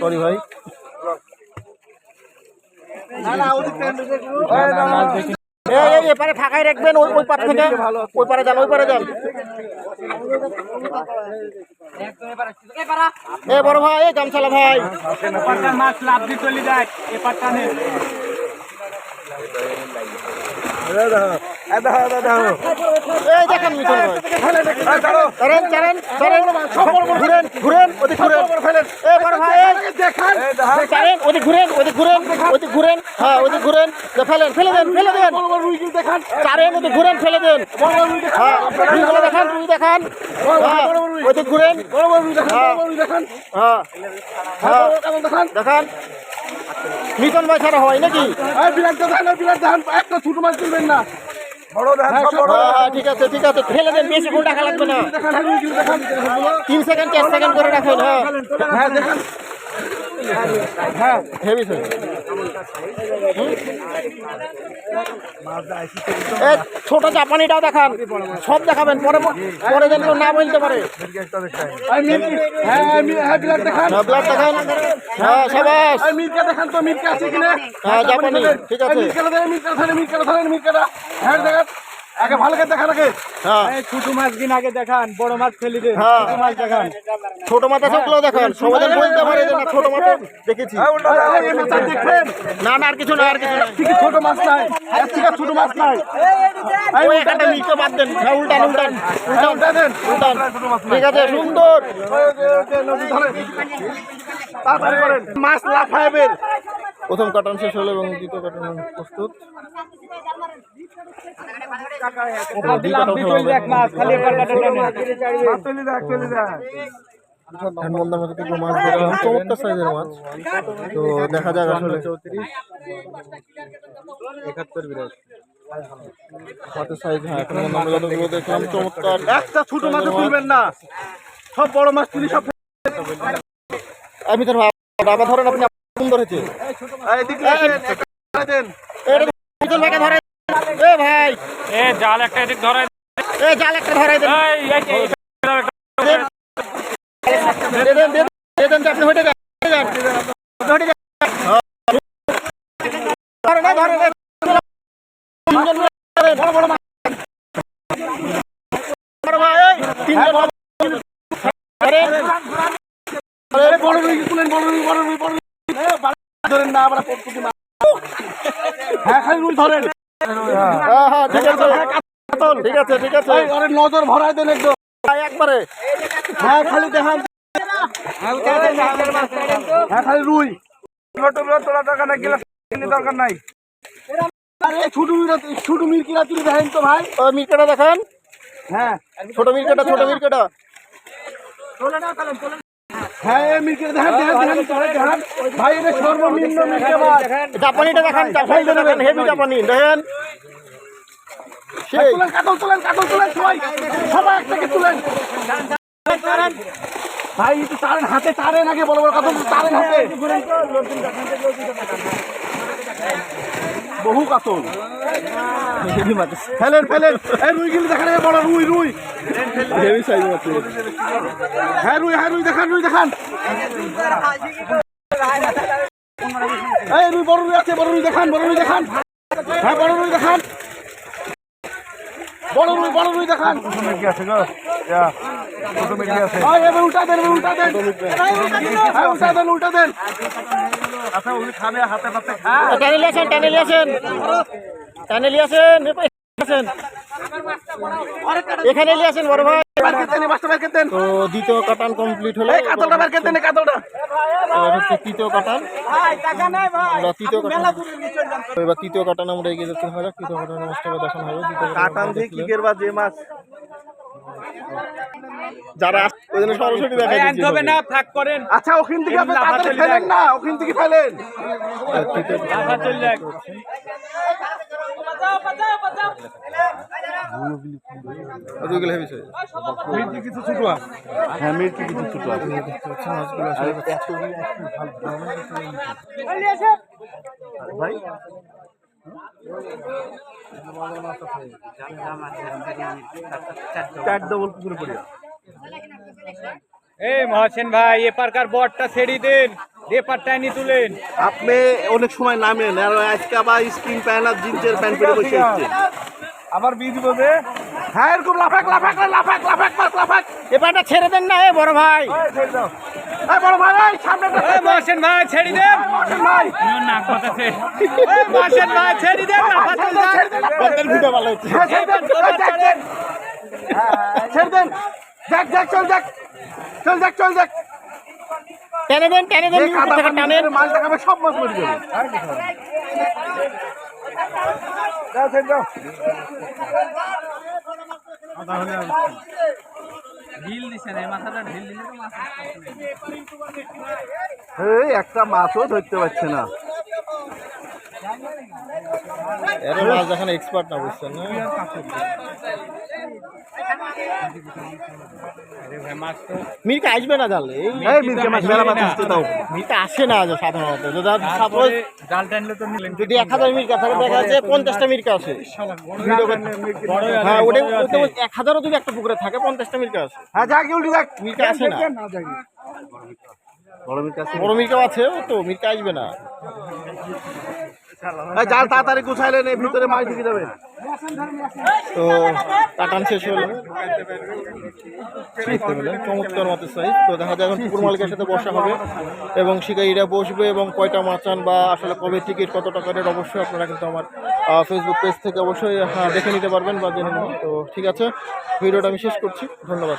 Sorry ভাই এপারে ফাঁকাই রাখবেন ওই ওই পার থেকে। ওই পারে যান ওই পারে যান। এ বড় ভাই এই গামছালা ভাই। মাছ লাভ দিয়ে চলে যায় এ বড় হ্যাঁ ফেলেন ফেলে দেন ফেলে দেন। চারেন ওদিক ঘুরেন ফেলে দেন। হ্যাঁ দেখান রুই দেখান। হ্যাঁ ওদিক ঘুরেন। হ্যাঁ হ্যাঁ হ্যাঁ দেখান? মিটন ভাই ছাড়া হয় নাকি? হ্যাঁ হ্যাঁ ঠিক আছে ঠিক আছে। ফেলে দেন বেশি কোন টাকা লাগবে না। তিন সেকেন্ড চার সেকেন্ড করে রাখেন হ্যাঁ। হ্যাঁ হেভি স্যার এ ছোট জাপানিটাও দেখান। সব দেখাবেন পরে পরে যেন না বলতে পারে। হ্যাঁ ব্লাড দেখান হ্যাঁ সবাস হ্যাঁ জাপানি ঠিক আছে আগে ভালো করে দেখা রাখে হ্যাঁ ছোট মাছ আগে দেখান বড় মাছ ফেলে দেন হ্যাঁ। ছোট মাছ দেখান ছোট দেখান সবাই বলতে পারে যে না ছোট দেখেছি দেখবেন না না আর কিছু না আর কিছু না ঠিক ছোট মাছ নাই ছোট মাছ নাই ওই একটা নিচে বাদ দেন হ্যাঁ উল্টান উল্টান উল্টান উল্টান ঠিক আছে সুন্দর তাড়াতাড়ি করেন। মাছ লাফাইবেন প্রথম কাটান শেষ হলো এবং দ্বিতীয় কাটান প্রস্তুত। ধানবন্ধার মাছ চমৎকার সাইজের মাছ। তো দেখা যাক আসলে। একাত্তর বিরাট। মাছের সাইজ হ্যাঁ এখন আমরা যতগুলো দেখলাম। চমৎকার। একটা ছোট মাছ তুলবেন না। সব বড় মাছ তুলি সব আমি তোর বাবা ধরেন আপনি সুন্দর হয়েছে এ ভাই। এ জাল একটা এদিক ধরে এ জাল একটা ধরাই দেন। এই এই এই দে দেন দেন, দেন আপনি হেঁটে যান হেঁটে যান। আপনি হেঁটে যান। ধরে না ধরে না। তিনজন মিলে ধরেন। বড় বড় মাছ। বড় ভাই, তিনজন ধরেন। না আমরা হ্যাঁ খালি রুই ধরেন। হ্যাঁ হ্যাঁ ঠিক আছে। ঠিক আছে ঠিক আছে। নজর ভরাই দেন একদম। ভাই, একবারে। হ্যাঁ খালি দেখান। হ্যাঁ খালি রুই। তোলা দরকার নাই গেলে দরকার নাই। আরে ছোট ছোট মিরকিরা তুলে দেখেন তো ভাই। মিরকাটা দেখান। হ্যাঁ। ছোট মিরকাটা ছোট মিরকাটা হ্যাঁ এই মিরকিরা দেখেন দেখেন দেখেন ভাই এটা সর্বনিম্ন মিরকে মাছ। জাপানিটা দেখান জাপানিটা দেখান হেভি জাপানি দেখেন। সেই। কাতল তুলেন কাতল তুলেন সবাই। সবাই একটাকে তুলেন। ভাই একটু তারেন হাতে তারেন আগে বড় বড় কাতল তারেন হাতে। বহু কাতল। ফেলেন ফেলেন। এই রুই গিলি দেখান বড় রুই রুই। হ্যাঁ রুই হ্যাঁ রুই দেখান রুই দেখান। এই রুই, বড় রুই আছে, বড় রুই দেখান, বড় রুই দেখান। হ্যাঁ বড় রুই দেখান। বড় রুই বড় রুই দেখান। উল্টা দেন এবার উল্টা দেন। হ্যাঁ উল্টা দেন উল্টা দেন টানে লিয়েছেন টানে লিয়েছেন টানে লিয়েছেন এখানে লিয়েছেন বড় ভাই। তো দ্বিতীয় কাটান কমপ্লিট হলো। কাতলটা বের কাতলটা। এবার হচ্ছে তৃতীয় কাটান আমরা তৃতীয় কাটান এবার তৃতীয় কাটান আমরা এগিয়ে যাচ্ছি হয় তৃতীয় কাটান মাছটা দেখানো হবে। কাটান বা যে মাছ। যারা ওই জন্য সরাসরি দেখা আনতে হবে না ফাঁক করেন। আচ্ছা ওখান থেকে আপনি তাড়াতাড়ি ফেলেন না ওখান থেকে রুগেল হেভি সাইজ মির্কি কিছু ছোট আছে হ্যাঁ মির্কি কিছু ছোট আছে মাছগুলো আসলে ভাই চার ডবল পুকুরে পড়িয়া এই মহাসেন ভাই এপারকার বটটা ছেড়ে দেন এপারটা নি তুলেন আপনি অনেক সময় নামেন আর আজকে আবার স্কিন প্যান্ট আর জিন্সের প্যান্ট পরে বসে আবার বীজ বোঝে হ্যাঁ এরকম লাফাক লাফাক লাফাক লাফাক লাফাক। লাফাক এবারটা ছেড়ে দেন না এ বড় ভাই। এই বড় ভাই এই সামনে এই মহাসেন ভাই ছেড়ে দেন। ভাই। এই মহাসেন ভাই ছেড়ে দেন না ভালো হচ্ছে হ্যাঁ, ছেড়ে দেন, এই যাক, যাক। ছেড়ে দেন। যাক যাক চল যাক চল যাক চল যাক টেনে দেন টেনে দেন টানেন করে মাল সব মাছ মরে যাবে একটা মাছও ধরতে পারছে না। এর মাছ দেখানো এক্সপার্ট না বুঝছেন না? মিরকা আসবে না জানলে এই মিরকে মিরকা আসে না সাধারণত। যদি সাপোজ তারপরে জাল টানলে তো নিলেন। যদি এক হাজার মিরকা থাকে দেখা যাচ্ছে পঞ্চাশটা মিরকা আছে হ্যাঁ ওটা এক হাজারও যদি একটা পুকুরে থাকে পঞ্চাশটা মিরকা আছে হ্যাঁ যাক উল্টি যাক মিরকা আসে না? বড় মিরকে আছে বড় মিরকাও আছে ও তো মিরকা আসবে না। এই তাড়াতাড়ি গুছাইলেন এই ভিতরে মাছ ঢুকে যাবে। তো কাটান শেষ হলো। দেখতে চমৎকার মতো সাইজ তো দেখা যায় এখন পুকুর মালিকের সাথে বসা হবে। এবং শিকারীরা বসবে এবং কয়টা মাচান বা আসলে কবে টিকিট কত টাকার অবশ্যই আপনারা কিন্তু আমার ফেসবুক পেজ থেকে অবশ্যই হ্যাঁ, দেখে নিতে পারবেন বা জেনে নেবেন। তো ঠিক আছে ভিডিওটা আমি শেষ করছি। ধন্যবাদ।